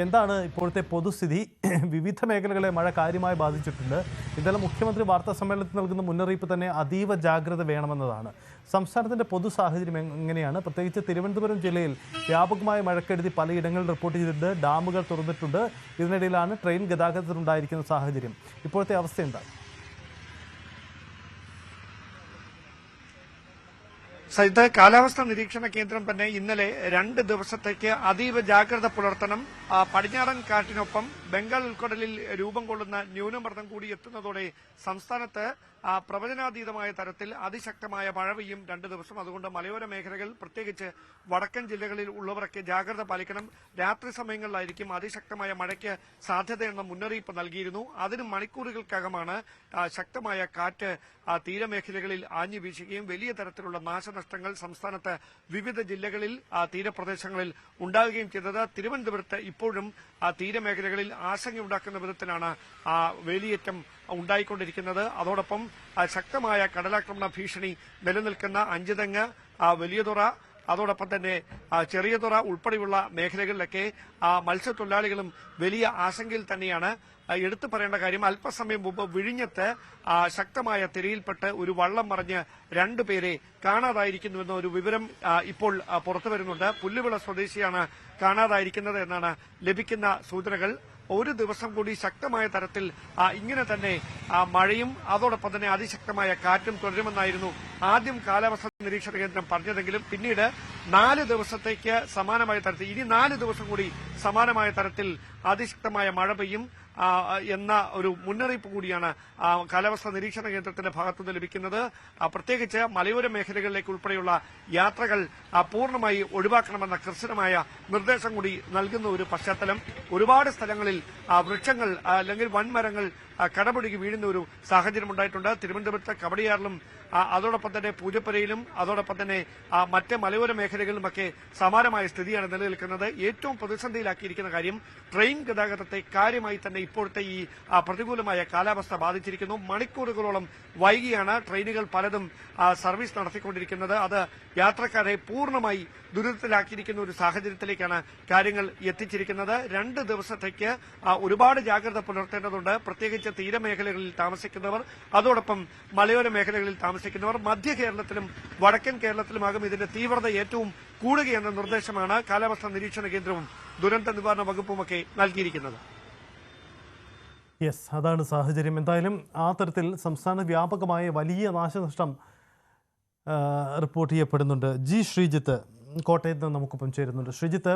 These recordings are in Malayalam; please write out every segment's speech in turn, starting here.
എന്താണ് ഇപ്പോഴത്തെ പൊതുസ്ഥിതി? വിവിധ മേഖലകളെ മഴ കാര്യമായി ബാധിച്ചിട്ടുണ്ട്. ഇന്നലെ മുഖ്യമന്ത്രി വാർത്താ സമ്മേളനത്തിൽ നൽകുന്ന മുന്നറിയിപ്പ് തന്നെ അതീവ ജാഗ്രത വേണമെന്നതാണ്. സംസ്ഥാനത്തിന്റെ പൊതു സാഹചര്യം എങ്ങനെയാണ്? പ്രത്യേകിച്ച് തിരുവനന്തപുരം ജില്ലയിൽ വ്യാപകമായ മഴക്കെടുതി പലയിടങ്ങളിൽ റിപ്പോർട്ട് ചെയ്തിട്ടുണ്ട്. ഡാമുകൾ തുറന്നിട്ടുണ്ട്. ഇതിനിടയിലാണ് ട്രെയിൻ ഗതാഗതത്തിലുണ്ടായിരിക്കുന്ന സാഹചര്യം. ഇപ്പോഴത്തെ അവസ്ഥ എന്താണ്? സജിത്ത് കാലാവസ്ഥാ നിരീക്ഷണ കേന്ദ്രം തന്നെ ഇന്നലെ രണ്ട് ദിവസത്തേക്ക് അതീവ ജാഗ്രത പുലർത്തണം. പടിഞ്ഞാറൻ കാറ്റിനൊപ്പം ബംഗാൾ ഉൾക്കടലിൽ രൂപം കൊള്ളുന്ന ന്യൂനമർദ്ദം കൂടി എത്തുന്നതോടെ സംസ്ഥാനത്ത് പ്രവചനാതീതമായ തരത്തിൽ അതിശക്തമായ മഴ പെയ്യും രണ്ട് ദിവസം. അതുകൊണ്ട് മലയോര മേഖലകൾ പ്രത്യേകിച്ച് വടക്കൻ ജില്ലകളിൽ ഉള്ളവരൊക്കെ ജാഗ്രത പാലിക്കണം. രാത്രി സമയങ്ങളിലായിരിക്കും അതിശക്തമായ മഴയ്ക്ക് സാധ്യതയെന്ന മുന്നറിയിപ്പ് നൽകിയിരുന്നു. അതിന് മണിക്കൂറുകൾക്കകമാണ് ശക്തമായ കാറ്റ് തീരമേഖലകളിൽ ആഞ്ഞു വീശുകയും വലിയ തരത്തിലുള്ള നാശനഷ്ടങ്ങൾ സംസ്ഥാനത്ത് വിവിധ ജില്ലകളിൽ തീരപ്രദേശങ്ങളിൽ ഉണ്ടാകുകയും ചെയ്തത്. തിരുവനന്തപുരത്ത് ഇപ്പോഴും തീരമേഖലകളിൽ ആശങ്കയുണ്ടാക്കുന്ന വിധത്തിലാണ് ആ വേലിയേറ്റം ഉണ്ടായിക്കൊണ്ടിരിക്കുന്നത്. അതോടൊപ്പം ശക്തമായ കടലാക്രമണ ഭീഷണി നിലനിൽക്കുന്ന അഞ്ചുതെങ്ങ് വലിയതുറ അതോടൊപ്പം തന്നെ ചെറിയ ചെറിയതുറ ഉൾപ്പെടെയുള്ള മേഖലകളിലൊക്കെ ആ, മത്സ്യത്തൊഴിലാളികളും വലിയ ആശങ്കയിൽ തന്നെയാണ്. എടുത്തു പറയേണ്ട കാര്യം അല്പസമയം മുമ്പ് വിഴിഞ്ഞത്ത് ശക്തമായ തിരയിൽപ്പെട്ട് ഒരു വള്ളം മറിഞ്ഞ് രണ്ടുപേരെ കാണാതായിരിക്കുന്നുവെന്ന ഒരു വിവരം ഇപ്പോൾ പുറത്തുവരുന്നുണ്ട് പുറത്തു വരുന്നുണ്ട്. പുല്ലുവിള സ്വദേശിയാണ് കാണാതായിരിക്കുന്നത് എന്നാണ് ലഭിക്കുന്ന സൂചനകൾ. ഒരു ദിവസം കൂടി ശക്തമായ തരത്തിൽ ഇങ്ങനെ തന്നെ മഴയും അതോടൊപ്പം തന്നെ അതിശക്തമായ കാറ്റും തുടരുമെന്നായിരുന്നു ആദ്യം കാലാവസ്ഥ നിരീക്ഷണ കേന്ദ്രം പറഞ്ഞതെങ്കിലും പിന്നീട് നാല് ദിവസത്തേക്ക് സമാനമായ തരത്തിൽ ഇനി നാല് ദിവസം കൂടി സമാനമായ തരത്തിൽ അതിശക്തമായ മഴ പെയ്യും. എന്ന ഒരു മുന്നറിയിപ്പ് കൂടിയാണ് കാലാവസ്ഥാ നിരീക്ഷണ കേന്ദ്രത്തിന്റെ ഭാഗത്തുനിന്ന് ലഭിക്കുന്നത്. പ്രത്യേകിച്ച് മലയോര മേഖലകളിലേക്ക് ഉൾപ്പെടെയുള്ള യാത്രകൾ പൂർണമായി ഒഴിവാക്കണമെന്ന കർശനമായ നിർദ്ദേശം കൂടി നൽകുന്ന ഒരു പശ്ചാത്തലം. ഒരുപാട് സ്ഥലങ്ങളിൽ വൃക്ഷങ്ങൾ അല്ലെങ്കിൽ വൻമരങ്ങൾ ആ, കടപുഴകി വീഴുന്ന ഒരു സാഹചര്യം ഉണ്ടായിട്ടുണ്ട്. തിരുവനന്തപുരത്ത് കവടിയാറിലും അതോടൊപ്പം തന്നെ പൂജപ്പുരയിലും അതോടൊപ്പം തന്നെ മറ്റ് മലയോര മേഖലകളിലുമൊക്കെ സമാനമായ സ്ഥിതിയാണ് നിലനിൽക്കുന്നത്. ഏറ്റവും പ്രതിസന്ധിയിലാക്കിയിരിക്കുന്ന കാര്യം ട്രെയിൻ ഗതാഗതത്തെ കാര്യമായി തന്നെ ഇപ്പോഴത്തെ ഈ പ്രതികൂലമായ കാലാവസ്ഥ ബാധിച്ചിരിക്കുന്നു. മണിക്കൂറുകളോളം വൈകിയാണ് ട്രെയിനുകൾ പലതും സർവീസ് നടത്തിക്കൊണ്ടിരിക്കുന്നത്. അത് യാത്രക്കാരെ പൂർണമായി ദുരിതത്തിലാക്കിയിരിക്കുന്ന ഒരു സാഹചര്യത്തിലേക്കാണ് കാര്യങ്ങൾ എത്തിച്ചിരിക്കുന്നത്. രണ്ട് ദിവസത്തേക്ക് ഒരുപാട് ജാഗ്രത പുലർത്തേണ്ടതുണ്ട്. പ്രത്യേകിച്ച് തീരമേഖലകളിൽ താമസിക്കുന്നവർ അതോടൊപ്പം മലയോര മേഖലകളിൽ താമസിക്കുന്നവർ മധ്യ കേരളത്തിലും വടക്കൻ കേരളത്തിലുമാകും ഇതിന്റെ തീവ്രത ഏറ്റവും കൂടുകയെന്ന നിർദ്ദേശമാണ് കാലാവസ്ഥാ നിരീക്ഷണ കേന്ദ്രവും ദുരന്ത നിവാരണ വകുപ്പുമൊക്കെ നൽകിയിരിക്കുന്നത്. യെസ് അതാണ് സാഹചര്യം. എന്തായാലും ആ തരത്തിൽ സംസ്ഥാന വ്യാപകമായ വലിയ നാശനഷ്ടം റിപ്പോർട്ട് ചെയ്യപ്പെടുന്നുണ്ട്. ജി ശ്രീജിത്ത് കോട്ടയത്ത് നിന്ന് നമുക്കൊപ്പം ചേരുന്നുണ്ട്. ശ്രീജിത്ത്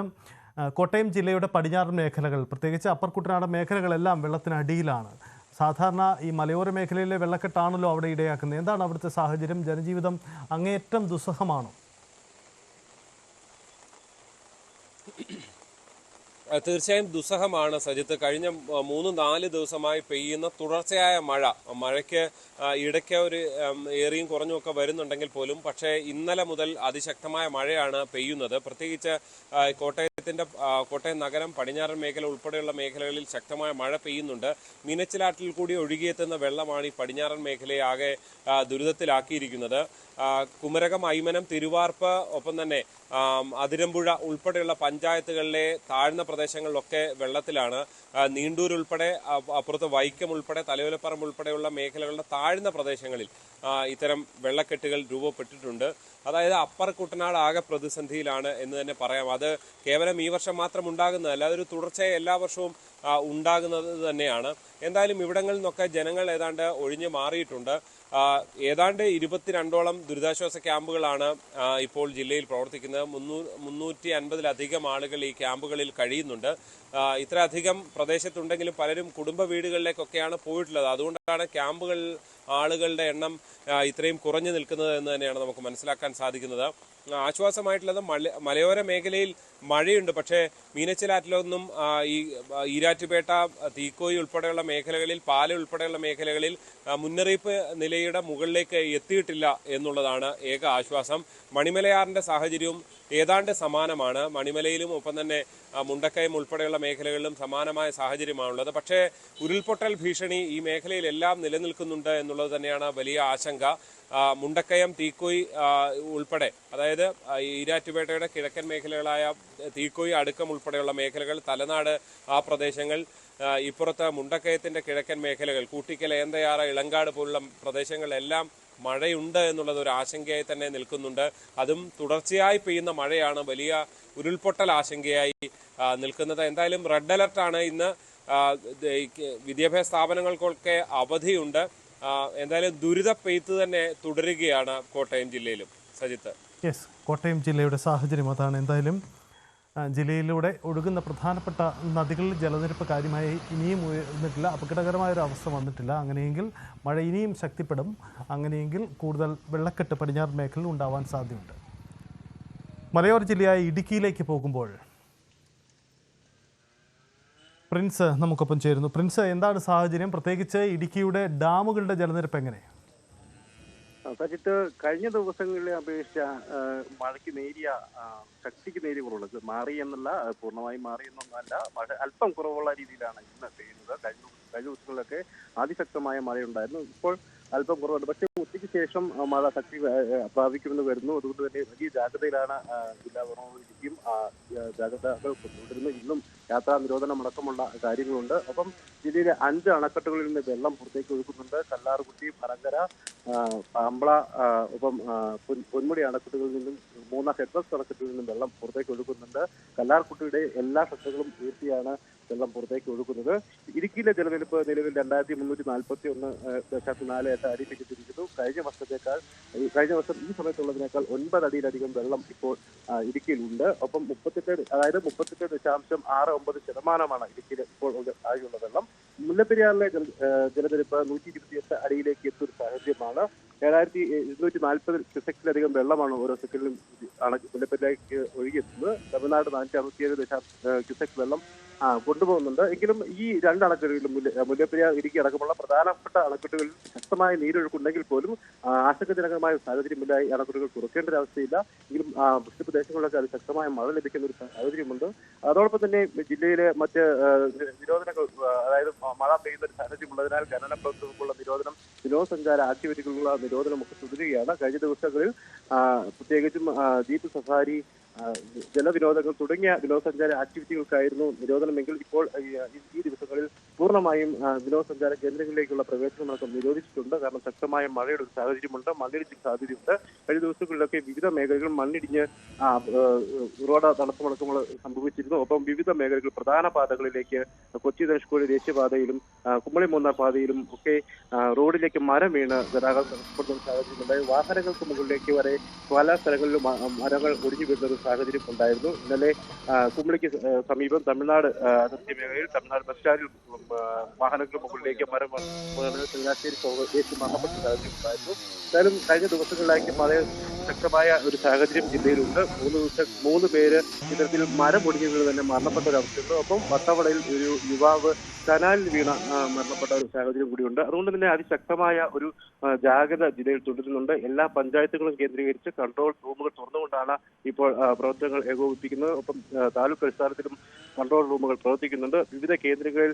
കോട്ടയം ജില്ലയുടെ പടിഞ്ഞാറൻ മേഖലകൾ പ്രത്യേകിച്ച് അപ്പർ കുട്ടനാട് മേഖലകളെല്ലാം വെള്ളത്തിനടിയിലാണ് സാധാരണ ഈ മലയോര മേഖലയിലെ വെള്ളക്കെട്ടാണല്ലോ അവിടെ ഇടയാക്കുന്നത്. എന്താണ് അവിടുത്തെ സാഹചര്യം? ജനജീവിതം അങ്ങേയറ്റം ദുസ്സഹമാണോ? തീർച്ചയായും ദുസ്സഹമാണ് സജിത്ത്. കഴിഞ്ഞ മൂന്ന് നാല് ദിവസമായി പെയ്യുന്ന തുടർച്ചയായ മഴ മഴയ്ക്ക് ഇടയ്ക്ക് ഒരു ഏറിയും കുറഞ്ഞും ഒക്കെ വരുന്നുണ്ടെങ്കിൽ പോലും പക്ഷേ ഇന്നലെ മുതൽ അതിശക്തമായ മഴയാണ് പെയ്യുന്നത്. പ്രത്യേകിച്ച് കോട്ടയത്തിന്റെ കോട്ടയത്തിന്റെ കോട്ടയം നഗരം പടിഞ്ഞാറൻ മേഖല ഉൾപ്പെടെയുള്ള മേഖലകളിൽ ശക്തമായ മഴ പെയ്യുന്നുണ്ട്. മീനച്ചിലാറ്റിൽ കൂടി ഒഴുകിയെത്തുന്ന വെള്ളമാണ് ഈ പടിഞ്ഞാറൻ മേഖലയെ ആകെ ദുരിതത്തിലാക്കിയിരിക്കുന്നത്. കുമരകം ഐമനം തിരുവാർപ്പ് ഒപ്പം തന്നെ അതിരമ്പുഴ ഉൾപ്പെടെയുള്ള പഞ്ചായത്തുകളിലെ താഴ്ന്ന പ്രദേശങ്ങളിലൊക്കെ വെള്ളത്തിലാണ്. നീണ്ടൂർ ഉൾപ്പെടെ അപ്പുറത്ത് വൈക്കം ഉൾപ്പെടെ തലയോലപ്പറമ്പ് ഉൾപ്പെടെയുള്ള മേഖലകളുടെ താഴ്ന്ന പ്രദേശങ്ങളിൽ ഇത്തരം വെള്ളക്കെട്ടുകൾ രൂപപ്പെട്ടിട്ടുണ്ട്. അതായത് അപ്പർ കുട്ടനാട് ആകെ പ്രതിസന്ധിയിലാണ് എന്ന് തന്നെ പറയാം. അത് കേവലം ഈ വർഷം മാത്രം ഉണ്ടാകുന്നതല്ല അതൊരു തുടർച്ചയായി എല്ലാ വർഷവും ഉണ്ടാകുന്നത് തന്നെയാണ്. എന്തായാലും ഇവിടങ്ങളിൽ നിന്നൊക്കെ ജനങ്ങൾ ഏതാണ്ട് ഒഴിഞ്ഞു മാറിയിട്ടുണ്ട്. ഏതാണ്ട് ഇരുപത്തിരണ്ടോളം ദുരിതാശ്വാസ ക്യാമ്പുകളാണ് ഇപ്പോൾ ജില്ലയിൽ പ്രവർത്തിക്കുന്നത്. മുന്നൂ മുന്നൂറ്റി അൻപതിലധികം ആളുകൾ ഈ ക്യാമ്പുകളിൽ കഴിയുന്നുണ്ട്. ഇത്രയധികം പ്രദേശത്തുണ്ടെങ്കിലും പലരും കുടുംബ വീടുകളിലേക്കൊക്കെയാണ് പോയിട്ടുള്ളത്. അതുകൊണ്ടാണ് ക്യാമ്പുകൾ ആളുകളുടെ എണ്ണം ഇത്രയും കുറഞ്ഞു നിൽക്കുന്നത് എന്ന് തന്നെയാണ് നമുക്ക് മനസ്സിലാക്കാൻ സാധിക്കുന്നത്. ആശ്വാസമായിട്ടുള്ളത് മല മലയോര മേഖലയിൽ മഴയുണ്ട്. പക്ഷേ മീനച്ചിലാറ്റിലൊന്നും ഈ ഈരാറ്റുപേട്ട തീക്കോയി ഉൾപ്പെടെയുള്ള മേഖലകളിൽ പാല ഉൾപ്പെടെയുള്ള മേഖലകളിൽ മുന്നറിയിപ്പ് നിലയുടെ മുകളിലേക്ക് എത്തിയിട്ടില്ല എന്നുള്ളതാണ് ഏക ആശ്വാസം. മണിമലയാറിന്റെ സാഹചര്യവും ഏതാണ്ട് സമാനമാണ്. മണിമലയിലും ഒപ്പം തന്നെ മുണ്ടക്കയം ഉൾപ്പെടെയുള്ള മേഖലകളിലും സമാനമായ സാഹചര്യമാണുള്ളത്. പക്ഷേ ഉരുൾപൊട്ടൽ ഭീഷണി ഈ മേഖലയിലെല്ലാം നിലനിൽക്കുന്നുണ്ട് എന്നുള്ളത് തന്നെയാണ് വലിയ ആശങ്ക. മുണ്ടക്കയം തീക്കോയി ഉൾപ്പെടെ അതായത് ഈരാറ്റുപേട്ടയുടെ കിഴക്കൻ മേഖലകളായ തീക്കോയി അടുക്കം ഉൾപ്പെടെയുള്ള മേഖലകൾ തലനാട് ആ പ്രദേശങ്ങൾ ഇപ്പുറത്ത് മുണ്ടക്കയത്തിന്റെ കിഴക്കൻ മേഖലകൾ കൂട്ടിക്കൽ ഏന്തയാറ ഇളങ്കാട് പോലുള്ള പ്രദേശങ്ങളിലെല്ലാം മഴയുണ്ട് എന്നുള്ളത് ഒരു ആശങ്കയായി തന്നെ നിൽക്കുന്നുണ്ട്. അതും തുടർച്ചയായി പെയ്യുന്ന മഴയാണ് വലിയ ഉരുൾപൊട്ടൽ ആശങ്കയായി നിൽക്കുന്നത്. എന്തായാലും റെഡ് അലർട്ടാണ് ഇന്ന് വിദ്യാഭ്യാസ സ്ഥാപനങ്ങൾക്കൊക്കെ അവധിയുണ്ട്. എന്തായാലും ദുരിത പെയ്ത്ത് തന്നെ തുടരുകയാണ് കോട്ടയം ജില്ലയിലും. സജിത്ത്. യെസ് കോട്ടയം ജില്ലയുടെ സാഹചര്യം അതാണ്. എന്തായാലും ജില്ലയിലൂടെ ഒഴുകുന്ന പ്രധാനപ്പെട്ട നദികളിൽ ജലനിരപ്പ് കാര്യമായി ഇനിയും ഉയർന്നിട്ടില്ല. അപകടകരമായ ഒരു അവസ്ഥ വന്നിട്ടില്ല. അങ്ങനെയെങ്കിൽ മഴ ഇനിയും ശക്തിപ്പെടും. അങ്ങനെയെങ്കിൽ കൂടുതൽ വെള്ളക്കെട്ട് പടിഞ്ഞാറ് മേഖലയിൽ ഉണ്ടാവാൻ സാധ്യതയുണ്ട്. മലയോര ജില്ലയായ ഇടുക്കിയിലേക്ക് പോകുമ്പോൾ പ്രിൻസ് നമുക്കൊപ്പം ചേരുന്നു. പ്രിൻസ് എന്താണ് സാഹചര്യം? പ്രത്യേകിച്ച് ഇടുക്കിയുടെ ഡാമുകളുടെ ജലനിരപ്പ് എങ്ങനെ? ആ, സജിത്ത് കഴിഞ്ഞ ദിവസങ്ങളിലെ അപേക്ഷിച്ച മഴയ്ക്ക് നേരിയ ശക്തിക്ക് നേരിയ കുറവുള്ളത് മാറി എന്നുള്ള പൂർണമായി മാറി എന്നൊന്നല്ല മഴ അല്പം കുറവുള്ള രീതിയിലാണ് ഇന്ന് പെയ്യുന്നത്. കഴിഞ്ഞ കഴിഞ്ഞ ദിവസങ്ങളിലൊക്കെ അതിശക്തമായ മഴയുണ്ടായിരുന്നു. ഇപ്പോൾ അല്പം കുറവുണ്ട്. പക്ഷേ ഉച്ചയ്ക്ക് ശേഷം മഴ ശക്തി പ്രാപിക്കുമെന്ന് വരുന്നു. അതുകൊണ്ട് തന്നെ വലിയ ജാഗ്രതയിലാണ് ജില്ലാ ഭരണകൂടം ജാഗ്രതകൾ കൊണ്ടുവരുന്നത്. ഇന്നും യാത്രാ നിരോധനം അടക്കമുള്ള കാര്യങ്ങളുണ്ട്. അപ്പം ജില്ലയിലെ അഞ്ച് അണക്കെട്ടുകളിൽ നിന്ന് വെള്ളം പുറത്തേക്ക് ഒഴുക്കുന്നുണ്ട്. കല്ലാർകുട്ടി മലങ്കര ആ, പാമ്പള ഒപ്പം പൊന്മുടി അണക്കെട്ടുകളിൽ നിന്നും മൂന്ന ഹെഡ്വസ് അണക്കെട്ടുകളിൽ നിന്നും വെള്ളം പുറത്തേക്ക് ഒഴുക്കുന്നുണ്ട്. കല്ലാർകുട്ടിയുടെ എല്ലാ ഷട്ടറുകളും ഉയർത്തിയാണ് വെള്ളം പുറത്തേക്ക് ഒഴുക്കുന്നത്. ഇടുക്കിയിലെ ജലനിരപ്പ് നിലവിൽ രണ്ടായിരത്തി മുന്നൂറ്റി നാൽപ്പത്തി ഒന്ന് ദശാംശം നാല് എട്ട് അടി പിടിച്ചിരിക്കുന്നു കഴിഞ്ഞ വർഷത്തേക്കാൾ കഴിഞ്ഞ വർഷം ഈ സമയത്തുള്ളതിനേക്കാൾ ഒൻപത് അടിയിലധികം വെള്ളം ഇപ്പോൾ ഇടുക്കിയിലുണ്ട്. ഒപ്പം മുപ്പത്തെട്ട് അതായത് മുപ്പത്തെട്ട് ദശാംശം ആറ് ഒമ്പത് ശതമാനമാണ് ഇടുക്കിയിൽ ഇപ്പോൾ ആയുള്ള വെള്ളം. മുല്ലപ്പെരിയാറിലെ ജല ജലനിരപ്പ് നൂറ്റി ഇരുപത്തിയെട്ട് അടിയിലേക്ക് എത്തിയ ഒരു സാഹചര്യമാണ്. ഏഴായിരത്തി ഇരുന്നൂറ്റി നാൽപ്പത് ക്യുസെക്സിലധികം വെള്ളമാണ് ഓരോ സെക്കൻഡിലും ആണ് മുല്ലപ്പെരിയാറിലേക്ക് ഒഴുകിയെത്തുന്നത്. തമിഴ്നാട് നാനൂറ്റി അറുപത്തിയേഴ് ദശാംശം ക്യുസെക്സ് വെള്ളം ആ കൊണ്ടുപോകുന്നുണ്ട്. എങ്കിലും ഈ രണ്ട് അണക്കെട്ടുകളിലും മുല്ല മുല്ലപ്പെരിയാർ ഇടുക്കി അടക്കമുള്ള പ്രധാനപ്പെട്ട അണക്കെട്ടുകളിൽ ശക്തമായ നീരൊഴുക്കുണ്ടെങ്കിൽ പോലും ആശങ്കജനകമായ സാഹചര്യമില്ല. ഈ അണക്കെട്ടുകൾ തുറക്കേണ്ട ഒരു അവസ്ഥയില്ല. എങ്കിലും വൃഷ്ടിപ്രദേശങ്ങളിലൊക്കെ അത് ശക്തമായ മഴ ലഭിക്കുന്ന ഒരു സാഹചര്യമുണ്ട്. അതോടൊപ്പം തന്നെ ജില്ലയിലെ മറ്റ് നിരോധനങ്ങൾ അതായത് മഴ പെയ്യുന്ന ഒരു സാഹചര്യം ഉള്ളതിനാൽ ഖനന പ്രവർത്തനങ്ങൾക്കുള്ള നിരോധനം വിനോദസഞ്ചാര ആക്ടിവിറ്റികളുള്ള നിരോധനം ഒക്കെ തുടരുകയാണ്. കഴിഞ്ഞ ദിവസങ്ങളിൽ പ്രത്യേകിച്ചും ജീപ്പ് സഫാരി ജലവിനോദങ്ങൾ തുടങ്ങിയ വിനോദസഞ്ചാര ആക്ടിവിറ്റികൾക്കായിരുന്നു നിരോധനമെങ്കിൽ ഇപ്പോൾ ഈ, ദിവസങ്ങളിൽ പൂർണമായും വിനോദസഞ്ചാര കേന്ദ്രങ്ങളിലേക്കുള്ള പ്രവേശനം അടക്കം നിരോധിച്ചിട്ടുണ്ട്. കാരണം ശക്തമായ മഴയുടെ ഒരു സാഹചര്യമുണ്ട്. മണ്ണിടിച്ചിൽ സാധ്യതയുണ്ട്. കഴിഞ്ഞ ദിവസങ്ങളിലൊക്കെ വിവിധ മേഖലകൾ മണ്ണിടിഞ്ഞ് റോഡ് തടസ്സമടക്കങ്ങൾ സംഭവിച്ചിരുന്നു. ഒപ്പം വിവിധ മേഖലകൾ പ്രധാന പാതകളിലേക്ക് കൊച്ചി ധനുഷ്കോടി ദേശീയപാതയിലും കുമ്മളി മൂന്നാർ പാതയിലും ഒക്കെ റോഡിലേക്ക് മരം വീണ് ഗതാഗതം തടസ്സപ്പെടുന്ന സാഹചര്യമുണ്ടായി. വാഹനങ്ങൾക്ക് മുകളിലേക്ക് വരെ പല സ്ഥലങ്ങളിലും മരങ്ങൾ ഒടിഞ്ഞു വീഴുന്ന ഒരു സാഹചര്യം ഉണ്ടായിരുന്നു. ഇന്നലെ കുമ്മളിക്ക് സമീപം തമിഴ്നാട് അതിർത്തി മേഖലയിൽ തമിഴ്നാട് ബസ് സ്റ്റാൻഡിൽ വാഹനങ്ങൾക്ക് മുകളിലേക്ക് മരം ചങ്ങനാശ്ശേരി എന്തായാലും കഴിഞ്ഞ ദിവസങ്ങളിലേക്ക് മഴ ശക്തമായ ഒരു സാഹചര്യം ജില്ലയിലുണ്ട്. മൂന്ന് ദിവസം മൂന്ന് പേര് ഇത്തരത്തിൽ മരം ഒടിഞ്ഞു വീണ് തന്നെ മരണപ്പെട്ട ഒരു അവസ്ഥയുണ്ട് ഒപ്പം വട്ടവടയിൽ ഒരു യുവാവ് കനാലിൽ വീണ മരണപ്പെട്ട ഒരു സാഹചര്യം കൂടിയുണ്ട്. അതുകൊണ്ട് തന്നെ അതിശക്തമായ ഒരു ജാഗ്രത ജില്ലയിൽ തുടരുന്നുണ്ട്. എല്ലാ പഞ്ചായത്തുകളും കേന്ദ്രീകരിച്ച് കൺട്രോൾ റൂമുകൾ തുറന്നുകൊണ്ടാണ് ഇപ്പോൾ പ്രവർത്തനങ്ങൾ ഏകോപിപ്പിക്കുന്നത്. ഒപ്പം താലൂക്ക് അടിസ്ഥാനത്തിലും കൺട്രോൾ റൂമുകൾ പ്രവർത്തിക്കുന്നുണ്ട്. വിവിധ കേന്ദ്രങ്ങളിൽ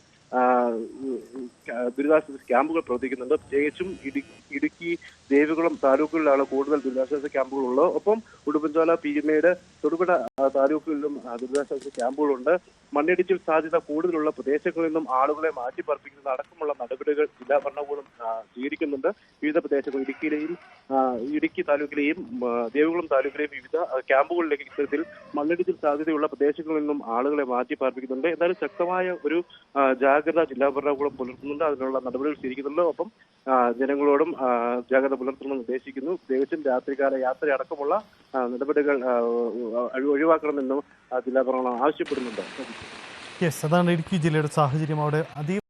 ദുരിതാശ്വാസ ക്യാമ്പുകൾ പ്രവർത്തിക്കുന്നുണ്ട്. പ്രത്യേകിച്ചും ഇടുക്കി ഇടുക്കി ദേവികുളം താലൂക്കുകളിലാണ് കൂടുതൽ ദുരിതാശ്വാസ ക്യാമ്പുകൾ ഉള്ളത് ഒപ്പം ഉടുമ്പൻചോല പീരുമേട് തൊടുപുഴ താലൂക്കുകളിലും ദുരിതാശ്വാസ ക്യാമ്പുകളുണ്ട്. മണ്ണിടിച്ചിൽ സാധ്യത കൂടുതലുള്ള പ്രദേശങ്ങളിൽ നിന്നും ആളുകളെ മാറ്റിപ്പറപ്പിക്കുന്നത് അടക്കമുള്ള നടപടികൾ ജില്ലാ ഭരണകൂടം സ്വീകരിക്കുന്നുണ്ട്. വിവിധ പ്രദേശങ്ങൾ ഇടുക്കിയിലെയും ഇടുക്കി താലൂക്കിലെയും ദേവികുളം താലൂക്കിലെയും വിവിധ ക്യാമ്പുകളിലേക്ക് ഇത്തരത്തിൽ മണ്ണിടിച്ചിൽ സാധ്യതയുള്ള പ്രദേശങ്ങളിൽ നിന്നും ആളുകളെ മാറ്റിപ്പാർപ്പിക്കുന്നുണ്ട്. പാർപ്പിക്കുന്നുണ്ട് എന്തായാലും ശക്തമായ ഒരു ജാഗ്രത ജില്ലാ ഭരണകൂടം പുലർത്തുന്നുണ്ട്. അതിനുള്ള നടപടികൾ സ്വീകരിക്കുന്നുണ്ട്. ഒപ്പം ജനങ്ങളോടും ജാഗ്രത പുലർത്തണമെന്ന് നിർദ്ദേശിക്കുന്നു പ്രത്യേകിച്ചും രാത്രികാല യാത്ര അടക്കമുള്ള നടപടികൾ ഒഴിവാക്കണമെന്നും ജില്ലാ ഭരണകൂടം ആവശ്യപ്പെടുന്നുണ്ട്. യെസ് അതാണ് ഇടുക്കി ജില്ലയുടെ സാഹചര്യം. അവിടെ അതീവ